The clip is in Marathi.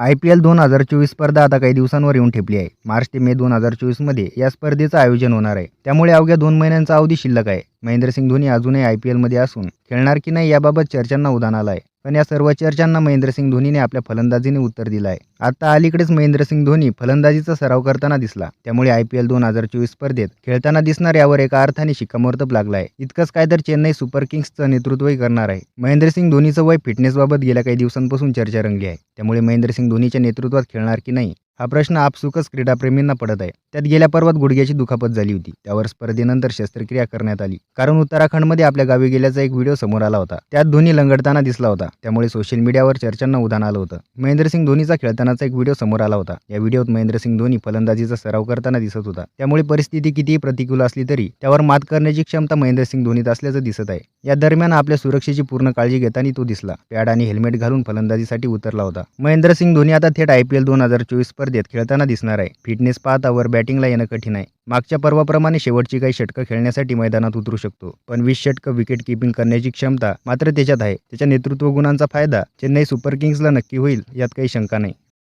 आय पी एल दोन हजार चोवीस स्पर्धा आता काही दिवसांवर येऊन ठेपली आहे. मार्च ते मे दोन हजार चोवीसमध्ये या स्पर्धेचं आयोजन होणार आहे. त्यामुळे अवघ्या दोन महिन्यांचा अवधी शिल्लक आहे. महेंद्रसिंग धोनी अजूनही आय पी एलमध्ये असून खेळणार की नाही याबाबत चर्चांना उधाण आलं आहे पण या सर्व चर्चांना महेंद्रसिंग धोनीने आपल्या फलंदाजीने उत्तर दिलं आहे आता अलीकडेच महेंद्रसिंग धोनी फलंदाजीचा सराव करताना दिसला. त्यामुळे आय पी एल दोन हजार चोवीस स्पर्धेत खेळताना दिसणार यावर एका अर्थाने शिक्कामोर्तब लागला आहे इतकंच काय तर चेन्नई सुपर किंग्सचं नेतृत्वही करणार आहे. महेंद्रसिंग धोनीचं वय फिटनेसबाबत गेल्या काही दिवसांपासून चर्चा रंगली आहे. त्यामुळे महेंद्रसिंग धोनीच्या नेतृत्वात खेळणार की नाही हा प्रश्न आपसुकच क्रीडाप्रेमींना पडत आहे. त्यात गेल्या पर्वात गुडघ्याची दुखापत झाली होती. त्यावर स्पर्धेनंतर शस्त्रक्रिया करण्यात आली. कारण उत्तराखंडमध्ये आपल्या गावी गेल्याचा एक व्हिडिओ समोर आला होता. त्यात धोनी लंगडताना दिसला होता. त्यामुळे सोशल मीडियावर चर्चांना उधाण आलं होतं. महेंद्रसिंग धोनीचा खेळतानाचा एक व्हिडिओ समोर आला होता. या व्हिडिओत महेंद्रसिंग धोनी फलंदाजीचा सराव करताना दिसत होता. त्यामुळे परिस्थिती कितीही प्रतिकूल असली तरी त्यावर मात करण्याची क्षमता महेंद्रसिंग धोनीत असल्याचं दिसत आहे. या दरम्यान आपल्या सुरक्षेची पूर्ण काळजी घेताना तो दिसला. पॅड आणि हेल्मेट घालून फलंदाजीसाठी उतरला होता. महेंद्रसिंग धोनी आता थेट आय पी एल दोन हजार चोवीस स्पर्धेत खेळताना दिसणार आहे. फिटनेस पाहतावर बॅटिंगला येणं कठीण आहे. मागच्या पर्वाप्रमाणे शेवटची काही षटकं खेळण्यासाठी मैदानात उतरू शकतो. पण वीस षटकं विकेट किपिंग करण्याची क्षमता मात्र त्याच्यात आहे. त्याच्या नेतृत्व गुणांचा फायदा चेन्नई सुपर किंग्सला नक्की होईल यात काही शंका नाही.